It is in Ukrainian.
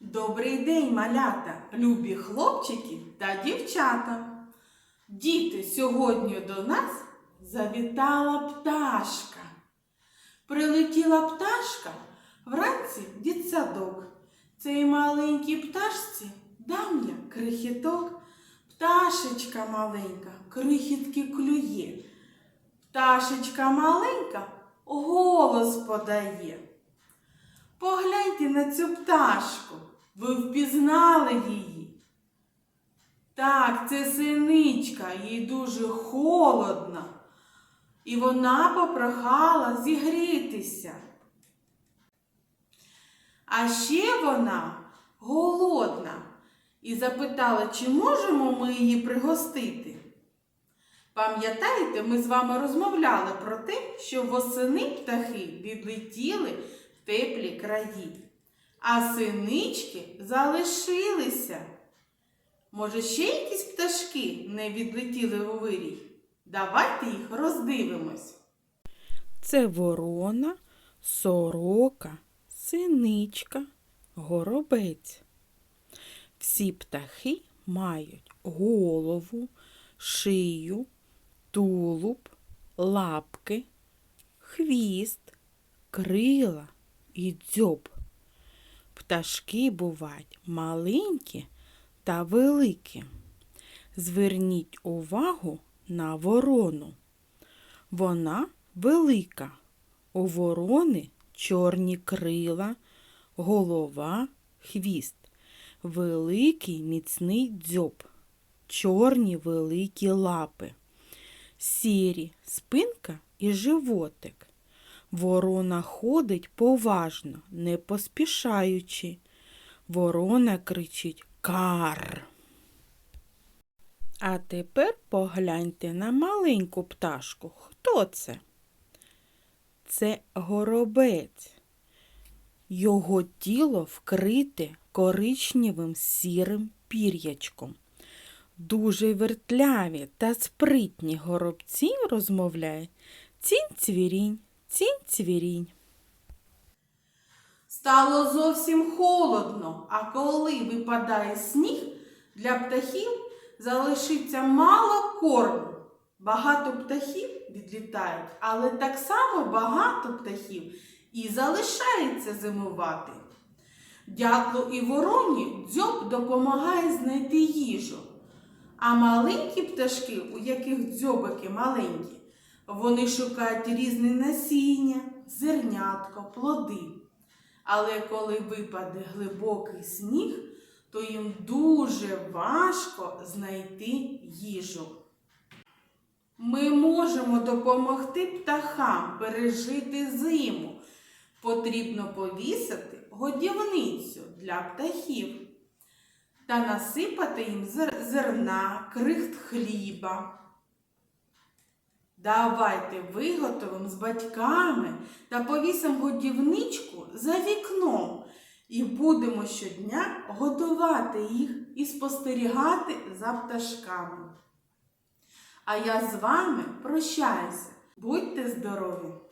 Добрий день, малята, любі хлопчики та дівчата. Діти, сьогодні до нас завітала пташка. Прилетіла пташка вранці в дітсадок. Цей маленькій пташці дам я крихіток. Пташечка маленька, крихітки клює. Пташечка маленька голос подає. Погляньте на цю пташку, ви впізнали її. Так, це синичка, їй дуже холодно, і вона попрохала зігрітися. А ще вона голодна і запитала, чи можемо ми її пригостити. Пам'ятаєте, ми з вами розмовляли про те, що восени птахи відлетіли в теплі краї, а синички залишилися. Може, ще якісь пташки не відлетіли у вирій? Давайте їх роздивимось. Це ворона, сорока, синичка, горобець. Всі птахи мають голову, шию, тулуб, лапки, хвіст, крила і дзьоб. Пташки бувають маленькі та великі. Зверніть увагу на ворону. Вона велика. У ворони чорні крила, голова, хвіст, великий міцний дзьоб, чорні великі лапи, сірі спинка і животик. Ворона ходить поважно, не поспішаючи. Ворона кричить кар. А тепер погляньте на маленьку пташку. Хто це? Це горобець. Його тіло вкрите коричневим сірим пір'ячком. Дуже вертляві та спритні горобці розмовляють цінь-цвірінь, цінь-цвірінь. Стало зовсім холодно, а коли випадає сніг, для птахів залишиться мало корму. Багато птахів відлітають, але так само багато птахів і залишається зимувати. Дятлу і вороні дзьоб допомагає знайти їжу. А маленькі пташки, у яких дзьобики маленькі, вони шукають різне насіння, зернятко, плоди. Але коли випаде глибокий сніг, то їм дуже важко знайти їжу. Ми можемо допомогти птахам пережити зиму. Потрібно повісити годівницю для птахів та насипати їм зерна, крихт хліба. Давайте виготовимо з батьками та повісимо годівничку за вікном і будемо щодня готувати їх і спостерігати за пташками. А я з вами прощаюся. Будьте здорові!